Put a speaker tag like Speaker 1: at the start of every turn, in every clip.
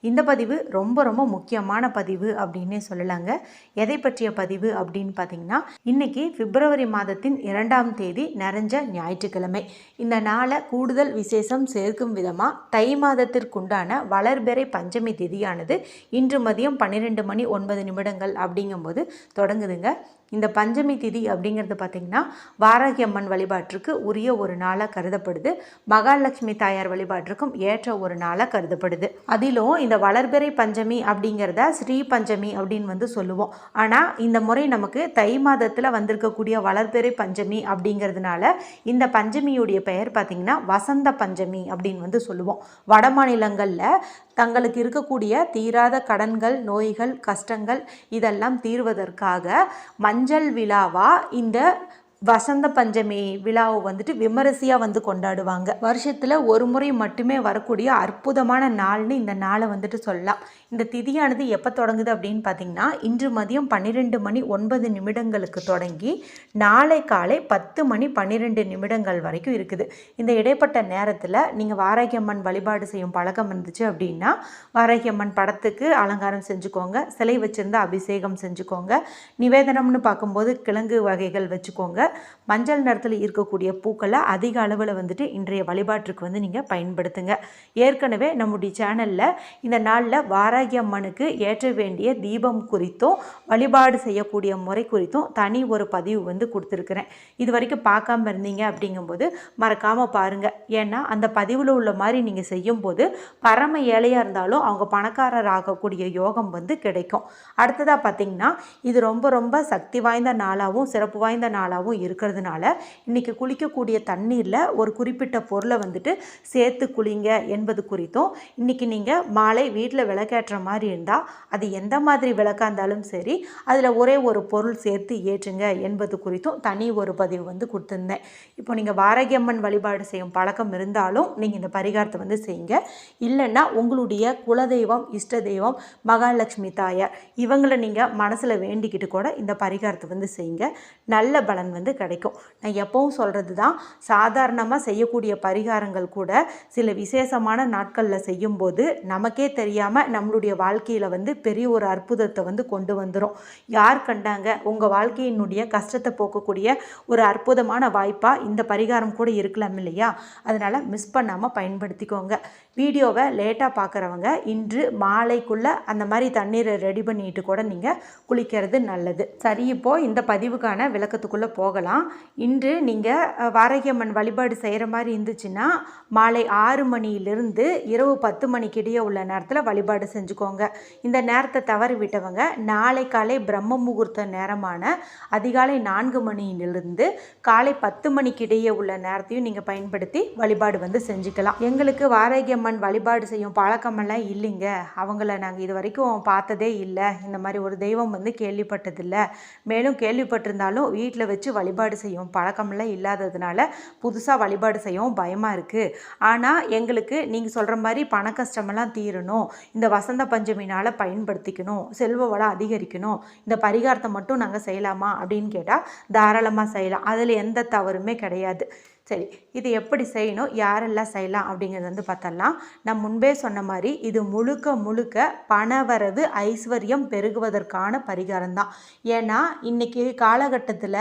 Speaker 1: இந்த பதிவு ரொம்ப ரொம்ப முக்கியமான பதிவு அப்படின்னே சொல்லலாங்க. எதை பற்றிய பதிவு அப்படின்னு பார்த்தீங்கன்னா இன்னைக்கு பிப்ரவரி மாதத்தின் இரண்டாம் தேதி நிறைஞ்ச ஞாயிற்றுக்கிழமை. இந்த நாளை கூடுதல் விசேஷம் சேர்க்கும் விதமாக தை மாதத்திற்குண்டான வளர்பெறை பஞ்சமி திதியானது இன்று மதியம் பன்னிரெண்டு மணி ஒன்பது நிமிடங்கள் அப்படிங்கும்போது தொடங்குதுங்க. இந்த பஞ்சமி திதி அப்படிங்கிறது பார்த்திங்கன்னா வாராகி அம்மன் வழிபாட்டிற்கு உரிய ஒரு நாளாக கருதப்படுது. மகாலட்சுமி தாயார் வழிபாட்டிற்கும் ஏற்ற ஒரு நாளாக கருதப்படுது. அதிலும் இந்த வளர்பிறை பஞ்சமி அப்படிங்கிறத ஸ்ரீ பஞ்சமி அப்படின்னு வந்து சொல்லுவோம். ஆனால் இந்த முறை நமக்கு தை மாதத்தில் வந்திருக்கக்கூடிய வளர்பிறை பஞ்சமி அப்படிங்கிறதுனால இந்த பஞ்சமியுடைய பெயர் பார்த்திங்கன்னா வசந்த பஞ்சமி அப்படின்னு வந்து சொல்லுவோம். வட மாநிலங்களில் தங்களுக்கு இருக்கக்கூடிய தீராத கடன்கள் நோய்கள் கஷ்டங்கள் இதெல்லாம் தீர்வதற்காக மஞ்சள் விழாவாக இந்த வசந்த பஞ்சமி விழாவை வந்துட்டு விமரிசையாக வந்து கொண்டாடுவாங்க. வருஷத்தில் ஒரு முறை மட்டுமே வரக்கூடிய அற்புதமான நாள்னு இந்த நாளை வந்துட்டு சொல்லலாம். இந்த திதியானது எப்போ தொடங்குது அப்படின்னு பார்த்தீங்கன்னா இன்று மதியம் பன்னிரெண்டு மணி ஒன்பது நிமிடங்களுக்கு தொடங்கி நாளை காலை பத்து மணி பன்னிரெண்டு நிமிடங்கள் வரைக்கும் இருக்குது. இந்த இடைப்பட்ட நேரத்தில் நீங்கள் வாராகியம்மன் வழிபாடு செய்யும் பழக்கம் இருந்துச்சு அப்படின்னா வாராகியம்மன் படத்துக்கு அலங்காரம் செஞ்சுக்கோங்க சிலை வச்சுருந்தா அபிஷேகம் செஞ்சுக்கோங்க நிவேதனம்னு பார்க்கும்போது கிழங்கு வகைகள் வச்சுக்கோங்க மஞ்சள் நிறத்தில் இருக்கக்கூடிய பூக்களை அதிக அளவில் வந்துட்டு இன்றைய வழிபாட்டிற்கு வந்து நீங்கள் பயன்படுத்துங்க. ஏற்கனவே நம்முடைய சேனலில் இந்த நாளில் வார அம்மனுக்கு ஏற்ற வேண்டிய தீபம் குறித்தும் வழிபாடு செய்யக்கூடிய முறை குறித்தும் தனி ஒரு பதிவு வந்து கொடுத்துருக்குறேன். இது வரைக்கும் பார்க்காம இருந்தீங்க அப்படிங்கும்போது மறக்காமல் பாருங்கள் ஏன்னா அந்த பதிவில் உள்ள மாதிரி நீங்கள் செய்யும்போது பரம ஏழையாக இருந்தாலும் அவங்க பணக்காரர் ஆகக்கூடிய யோகம் வந்து கிடைக்கும். அடுத்ததாக பார்த்தீங்கன்னா இது ரொம்ப ரொம்ப சக்தி வாய்ந்த நாளாகவும் சிறப்பு வாய்ந்த நாளாகவும் இருக்கிறதுனால இன்றைக்கி குளிக்கக்கூடிய தண்ணீரில் ஒரு குறிப்பிட்ட பொருளை வந்துட்டு சேர்த்து குளிங்க என்பது குறித்தும் இன்றைக்கி நீங்கள் மாலை வீட்டில் விளக்கேற்ற மாதிரி இருந்தால் அது எந்த மாதிரி விளக்காக இருந்தாலும் சரி அதில் ஒரே ஒரு பொருள் சேர்த்து ஏற்றுங்க என்பது குறித்தும் தனி ஒரு பதிவு வந்து கொடுத்துருந்தேன். இப்போ நீங்கள் வாரகியம்மன் வழிபாடு செய்யும் பழக்கம் இருந்தாலும் நீங்கள் இந்த பரிகாரத்தை வந்து செய்யுங்க. இல்லைன்னா உங்களுடைய குலதெய்வம் இஷ்ட தெய்வம் மகாலட்சுமி தாயார் இவங்களை நீங்கள் மனசில் வேண்டிக்கிட்டு கூட இந்த பரிகாரத்தை வந்து செய்யுங்க. நல்ல பலன் வந்து கிடைக்கும். நான் எப்பவும் சொல்கிறது தான் சாதாரணமாக செய்யக்கூடிய பரிகாரங்கள் கூட சில விசேஷமான நாட்களில் செய்யும்போது நமக்கே தெரியாமல் நம்மளுடைய வாழ்க்கையில் வந்து பெரிய ஒரு அற்புதத்தை வந்து கொண்டு வந்துடும் யார் கண்டாங்க? உங்கள் வாழ்க்கையினுடைய கஷ்டத்தை போக்கக்கூடிய ஒரு அற்புதமான வாய்ப்பாக இந்த பரிகாரம் கூட இருக்கலாம் இல்லையா? அதனால் மிஸ் பண்ணாமல் பயன்படுத்திக்கோங்க. வீடியோவை லேட்டாக பார்க்குறவங்க இன்று மாலைக்குள்ளே அந்த மாதிரி தண்ணீரை ரெடி பண்ணிட்டு கூட நீங்கள் குளிக்கிறது நல்லது. சரி இப்போது இந்த பதிவுக்கான விளக்கத்துக்குள்ளே போகலாம். இன்று நீங்கள் வாரகியம்மன் வழிபாடு செய்கிற மாதிரி இருந்துச்சுன்னா மாலை ஆறு மணியிலிருந்து இரவு பத்து மணிக்கிடையே உள்ள நேரத்தில் வழிபாடு செஞ்சுக்கோங்க. இந்த நேரத்தை தவறி விட்டவங்க நாளை காலை பிரம்ம முகூர்த்த நேரமான அதிகாலை நான்கு மணியிலிருந்து காலை பத்து மணிக்கு இடையே உள்ள நேரத்தையும் நீங்கள் பயன்படுத்தி வழிபாடு வந்து செஞ்சுக்கலாம். எங்களுக்கு வாரகியம்மன் வழிபாடு செய்யும் பழக்கமெல்லாம் இல்லைங்க. அவங்கள நாங்கள் இது வரைக்கும் பார்த்ததே இல்லை. இந்த மாதிரி ஒரு தெய்வம் வந்து கேள்விப்பட்டதில்லை. மேலும் கேள்விப்பட்டிருந்தாலும் வீட்டில் வச்சு வழிபாடு செய்யும் பழக்கமெல்லாம் இல்லாததுனால புதுசாக வழிபாடு செய்யவும் பயமாக இருக்குது ஆனால் எங்களுக்கு நீங்கள் சொல்கிற மாதிரி பண கஷ்டமெல்லாம் தீரணும். இந்த வசந்த பஞ்சமினால் பயன்படுத்திக்கணும். செல்வ வளம் அதிகரிக்கணும். இந்த பரிகாரத்தை மட்டும் நாங்கள் செய்யலாமா அப்படின்னு கேட்டால் தாராளமாக செய்யலாம். அதில் எந்த தவறுமே கிடையாது. சரி இது எப்படி செய்யணும் யாரெல்லாம் செய்யலாம் அப்படிங்கிறது வந்து பார்த்தலாம் நான் முன்பே சொன்ன மாதிரி இது முழுக்க முழுக்க பணவரவு ஐஸ்வர்யம் பெருகுவதற்கான பரிகாரம் தான். ஏன்னா இன்றைக்கி காலகட்டத்தில்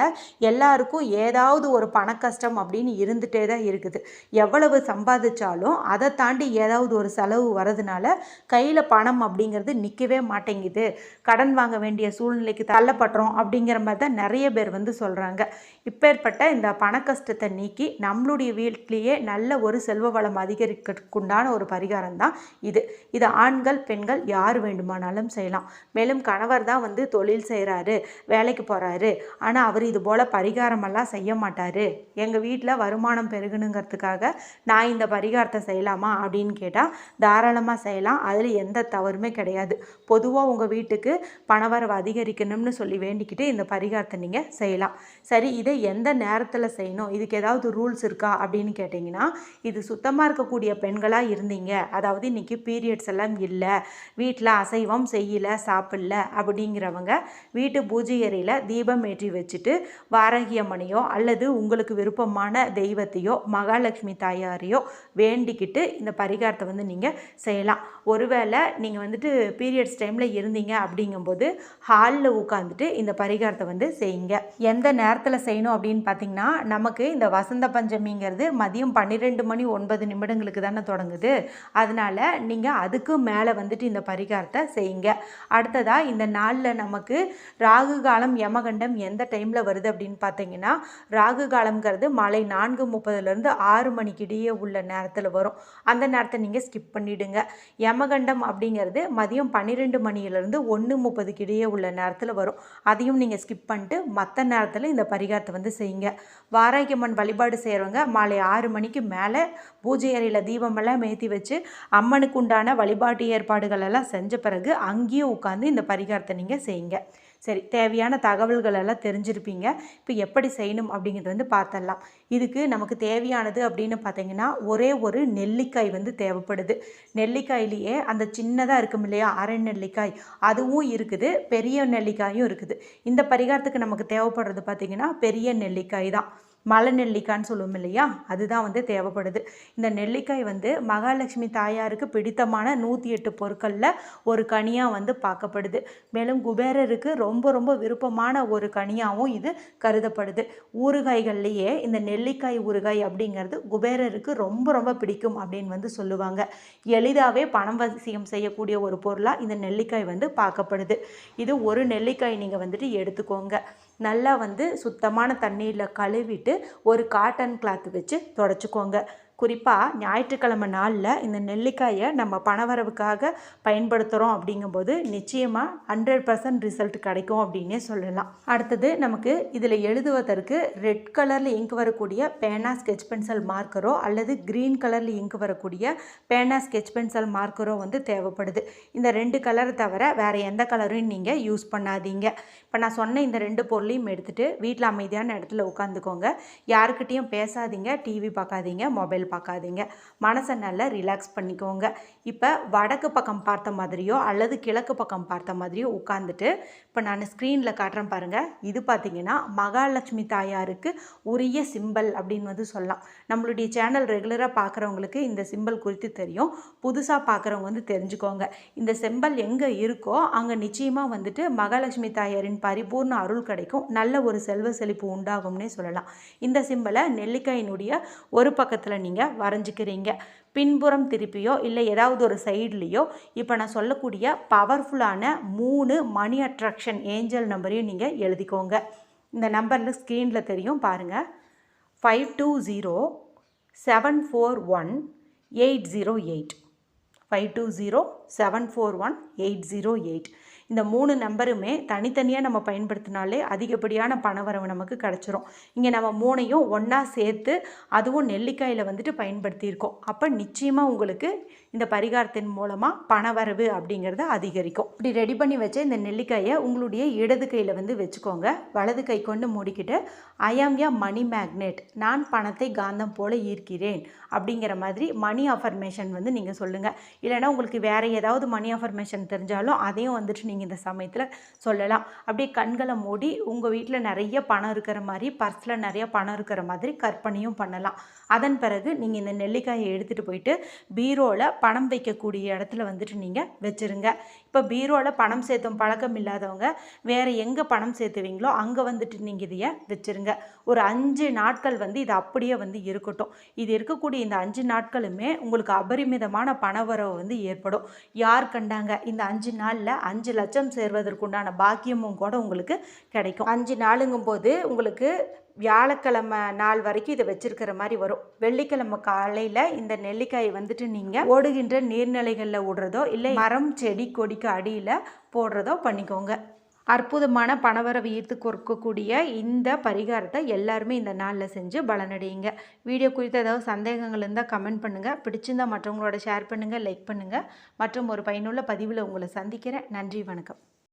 Speaker 1: எல்லாருக்கும் ஏதாவது ஒரு பண கஷ்டம் அப்படின்னு இருந்துகிட்டே தான் இருக்குது. எவ்வளவு சம்பாதிச்சாலும் அதை தாண்டி ஏதாவது ஒரு செலவு வரதுனால கையில் பணம் அப்படிங்கிறது நிற்கவே மாட்டேங்குது. கடன் வாங்க வேண்டிய சூழ்நிலைக்கு தள்ளப்படுறோம் அப்படிங்கிற மாதிரி தான் நிறைய பேர் வந்து சொல்கிறாங்க இப்பேற்பட்ட இந்த பண கஷ்டத்தை நீக்கி நம்மளுடைய வீட்டிலேயே நல்ல ஒரு செல்வ வளம் அதிகரிக்கிறதுக்குண்டான ஒரு பரிகாரம் தான் இது. இது ஆண்கள் பெண்கள் யார் வேண்டுமானாலும் செய்யலாம். மேலும் கணவர் தான் வந்து தொழில் செய்கிறாரு வேலைக்கு போகிறாரு ஆனால் அவர் இது போல் பரிகாரமெல்லாம் செய்ய மாட்டார். எங்கள் வீட்டில் வருமானம் பெருகணுங்கிறதுக்காக நான் இந்த பரிகாரத்தை செய்யலாமா அப்படின்னு கேட்டால் தாராளமாக செய்யலாம். அதில் எந்த தவறுமே கிடையாது. பொதுவாக உங்கள் வீட்டுக்கு பணவரவு அதிகரிக்கணும்னு சொல்லி வேண்டிக்கிட்டு இந்த பரிகாரத்தை நீங்கள் செய்யலாம். சரி இதை எந்த நேரத்தில் செய்யணும்? இதுக்கு ஏதாவது ரூல்ஸ் இருக்கா அப்படின்னு கேட்டிங்கன்னா இது சுத்தமாக இருக்கக்கூடிய பெண்களாக இருந்தீங்க. அதாவது இன்றைக்கி பீரியட்ஸ் எல்லாம் இல்லை வீட்டில் அசைவம் செய்யலை சாப்பிடல அப்படிங்கிறவங்க வீட்டு பூஜை அறையில் தீபம் ஏற்றி வச்சுட்டு வாரகியம்மனையோ அல்லது உங்களுக்கு விருப்பமான தெய்வத்தையோ மகாலட்சுமி தாயாரையோ வேண்டிக்கிட்டு இந்த பரிகாரத்தை வந்து நீங்கள் செய்யலாம். ஒருவேளை நீங்கள் வந்துட்டு பீரியட்ஸ் டைமில் இருந்தீங்க அப்படிங்கும்போது ஹாலில் உட்காந்துட்டு இந்த பரிகாரத்தை வந்து செய்யுங்க. எந்த நேரத்தில் செய்யணும் அப்படின்னு பார்த்தீங்கன்னா நமக்கு இந்த வசந்த பஞ்சமிங்கிறது மதியம் பன்னிரெண்டு மணி ஒன்பது நிமிடங்களுக்கு தானே தொடங்குது. அதனால் நீங்கள் அதுக்கு மேலே வந்துட்டு இந்த பரிகாரத்தை செய்யுங்க. அடுத்ததாக இந்த நாளில் நமக்கு ராகு காலம் யமகண்டம் எந்த டைமில் வருது அப்படின்னு பார்த்தீங்கன்னா ராகு காலம்ங்கிறது மாலை நான்கு முப்பதுலேருந்து ஆறு மணிக்கிடையே உள்ள நேரத்தில் வரும். அந்த நேரத்தை நீங்கள் ஸ்கிப் பண்ணிவிடுங்க யமகண்டம் அப்படிங்கிறது மதியம் பன்னிரெண்டு மணியிலேருந்து ஒன்று முப்பதுக்கு இடையே உள்ள நேரத்தில் வரும். அதையும் நீங்கள் ஸ்கிப் பண்ணிட்டு மற்ற நேரத்தில் இந்த பரிகாரத்தை வந்து செய்யுங்க. வாராகியம்மன் வழிபாடு செய்கிறவங்க மாலை ஆறு மணிக்கு மேலே பூஜை அறையில் தீபமெல்லாம் மேத்தி வச்சு அம்மனுக்கு உண்டான வழிபாட்டு ஏற்பாடுகள் எல்லாம் செஞ்ச பிறகு அங்கேயே உட்காந்து இந்த பரிகாரத்தை நீங்கள் செய்யுங்க. சரி தேவையான தகவல்கள் எல்லாம் தெரிஞ்சிருப்பீங்க. இப்போ எப்படி செய்யணும் அப்படிங்கிறது வந்து பார்த்துடலாம் இதுக்கு நமக்கு தேவையானது அப்படின்னு பார்த்தீங்கன்னா ஒரே ஒரு நெல்லிக்காய் வந்து தேவைப்படுது. நெல்லிக்காயிலேயே அந்த சின்னதாக இருக்கும் இல்லையா அரை நெல்லிக்காய் அதுவும் இருக்குது. பெரிய நெல்லிக்காயும் இருக்குது. இந்த பரிகாரத்துக்கு நமக்கு தேவைப்படுறது பார்த்திங்கன்னா பெரிய நெல்லிக்காய் தான். மலை நெல்லிக்காய்ன்னு சொல்லுவோம் இல்லையா? அதுதான் வந்து தேவைப்படுது. இந்த நெல்லிக்காய் வந்து மகாலட்சுமி தாயாருக்கு பிடித்தமான நூற்றி எட்டு பொருட்களில் ஒரு கனியாக வந்து பார்க்கப்படுது. மேலும் குபேரருக்கு ரொம்ப ரொம்ப விருப்பமான ஒரு கனியாகவும் இது கருதப்படுது. ஊறுகாய்கள்லேயே இந்த நெல்லிக்காய் ஊறுகாய் அப்படிங்கிறது குபேரருக்கு ரொம்ப ரொம்ப பிடிக்கும் அப்படின்னு வந்து சொல்லுவாங்க. எளிதாகவே பணம் வசியம் செய்யக்கூடிய ஒரு பொருளாக இந்த நெல்லிக்காய் வந்து பார்க்கப்படுது. இது ஒரு நெல்லிக்காய் நீங்கள் வந்துட்டு எடுத்துக்கோங்க. நல்லா வந்து சுத்தமான தண்ணியில் கழுவிட்டு ஒரு காட்டன் கிளாத் வச்சு தொடச்சிக்கோங்க. குறிப்பாக ஞாயிற்றுக்கிழமை நாளில் இந்த நெல்லிக்காயை நம்ம பணவரவுக்காக பயன்படுத்துகிறோம் அப்படிங்கும்போது நிச்சயமாக ஹண்ட்ரட் பர்சன்ட் ரிசல்ட் கிடைக்கும் அப்படின்னே சொல்லலாம். அடுத்தது நமக்கு இதில் எழுதுவதற்கு ரெட் கலரில் இங்க் வரக்கூடிய பேனா ஸ்கெச் பென்சில் மார்க்கரோ அல்லது க்ரீன் கலரில் இங்க் வரக்கூடிய பேனா ஸ்கெச் பென்சில் மார்க்கரோ வந்து தேவைப்படுது. இந்த ரெண்டு கலரை தவிர வேறு எந்த கலரையும் நீங்கள் யூஸ் பண்ணாதீங்க. இப்போ நான் சொன்ன இந்த ரெண்டு பொருளையும் எடுத்துகிட்டு வீட்டில் அமைதியான இடத்துல உட்காந்துக்கோங்க. யாருக்கிட்டேயும் பேசாதீங்க டிவி பார்க்காதீங்க மொபைல் பார்க்காதீங்க. மனசை நல்லா ரிலாக்ஸ் பண்ணிக்கோங்க. இப்போ வடக்கு பக்கம் பார்த்த மாதிரியோ அல்லது கிழக்கு பக்கம் பார்த்த மாதிரியோ உட்காந்துட்டு இப்போ நான் ஸ்க்ரீனில் காட்டுறேன் பாருங்கள் இது பார்த்திங்கன்னா மகாலட்சுமி தாயாருக்கு உரிய சிம்பல் அப்படின்னு வந்து சொல்லலாம். நம்மளுடைய சேனல் ரெகுலராக பார்க்குறவங்களுக்கு இந்த சிம்பல் குறித்து தெரியும். புதுசாக பார்க்குறவங்க வந்து தெரிஞ்சுக்கோங்க. இந்த செம்பல் எங்கே இருக்கோ அங்கே நிச்சயமாக வந்துட்டு மகாலட்சுமி தாயாரின் பரிபூர்ண அருள் கிடைக்கும். நல்ல ஒரு செல்வ செழிப்பு உண்டாகும்னே சொல்லலாம். இந்த சிம்பலை நெல்லிக்காயினுடைய ஒரு பக்கத்தில் நீங்கள் வரைஞ்சிக்கிறீங்க. பின்புறம் திருப்பியோ இல்லை ஏதாவது ஒரு சைட்லேயோ இப்போ நான் சொல்லக்கூடிய பவர்ஃபுல்லான மூணு மணி அட்ராக்ஷன் ஏஞ்சல் நம்பரையும் நீங்கள் எழுதிக்கோங்க. இந்த நம்பரில் ஸ்க்ரீனில் தெரியும் பாருங்கள் five two zero seven four one eight zero eight five two zero seven four one eight zero eight இந்த மூணு நம்பருமே தனித்தனியாக நம்ம பயன்படுத்தினாலே அதிகப்படியான பணவரவு நமக்கு கிடச்சிரும். இங்கே நம்ம மூணையும் ஒன்றா சேர்த்து அதுவும் நெல்லிக்காயில் வந்துட்டு பயன்படுத்தியிருக்கோம். அப்போ நிச்சயமாக உங்களுக்கு இந்த பரிகாரத்தின் மூலமாக பணவரவு அப்படிங்கிறத அதிகரிக்கும். இப்படி ரெடி பண்ணி வச்ச இந்த நெல்லிக்காயை உங்களுடைய இடது கையில் வந்து வச்சுக்கோங்க. வலது கை கொண்டு மூடிக்கிட்டு ஐஆம் யா மணி மேக்னெட் நான் பணத்தை காந்தம் போல ஈர்க்கிறேன். அப்படிங்கிற மாதிரி மணி அஃபர்மேஷன் வந்து நீங்கள் சொல்லுங்கள் இல்லைனா உங்களுக்கு வேறு ஏதாவது மணி அஃபர்மேஷன் தெரிஞ்சாலும் அதையும் வந்துட்டு நீங்கள் இந்த சமயத்தில் சொல்லலாம். அப்படியே கண்களை மூடி உங்கள் வீட்டில் நிறைய பணம் இருக்கிற மாதிரி பர்ஸில் நிறைய பணம் இருக்கிற மாதிரி கற்பனையும் பண்ணலாம். அதன் பிறகு நீங்கள் இந்த நெல்லிக்காயை எடுத்துகிட்டு போயிட்டு பீரோவில் பணம் வைக்கக்கூடிய இடத்துல வந்துட்டு நீங்கள் வச்சுருங்க. இப்போ பீரோவில் பணம் சேர்த்தும் பழக்கம் இல்லாதவங்க வேறு எங்கே பணம் சேர்த்துவீங்களோ அங்கே வந்துட்டு நீங்கள் இதைய வச்சுருங்க. ஒரு அஞ்சு நாட்கள் வந்து இது அப்படியே வந்து இருக்கட்டும். இது இருக்கக்கூடிய இந்த அஞ்சு நாட்களுமே உங்களுக்கு அபரிமிதமான பணவரவு வந்து ஏற்படும். யார் கண்டாங்க? இந்த அஞ்சு நாளில் அஞ்சு லட்சம் சேர்வதற்குண்டான பாக்கியமும் கூட உங்களுக்கு கிடைக்கும். அஞ்சு நாளுங்கும் போது உங்களுக்கு வியாழக்கிழமை நாள் வரைக்கும் இதை வச்சுருக்கிற மாதிரி வரும். வெள்ளிக்கிழமை காலையில் இந்த நெல்லிக்காயை வந்துட்டு நீங்கள் ஓடுகின்ற நீர்நிலைகளில் விடுறதோ இல்லை மரம் செடி கொடிக்கு அடியில் போடுறதோ பண்ணிக்கோங்க. அற்புதமான பணவரவு ஈர்த்து கொடுக்கக்கூடிய இந்த பரிகாரத்தை எல்லாருமே இந்த நாளில் செஞ்சு பலனடையுங்க. வீடியோ குறித்து ஏதாவது சந்தேகங்கள் இருந்தால் கமெண்ட் பண்ணுங்கள் பிடிச்சிருந்தால் மற்றவங்களோட ஷேர் பண்ணுங்கள் லைக் பண்ணுங்கள் மற்றும் ஒரு பயனுள்ள பதிவில் உங்களை சந்திக்கிறேன். நன்றி வணக்கம்.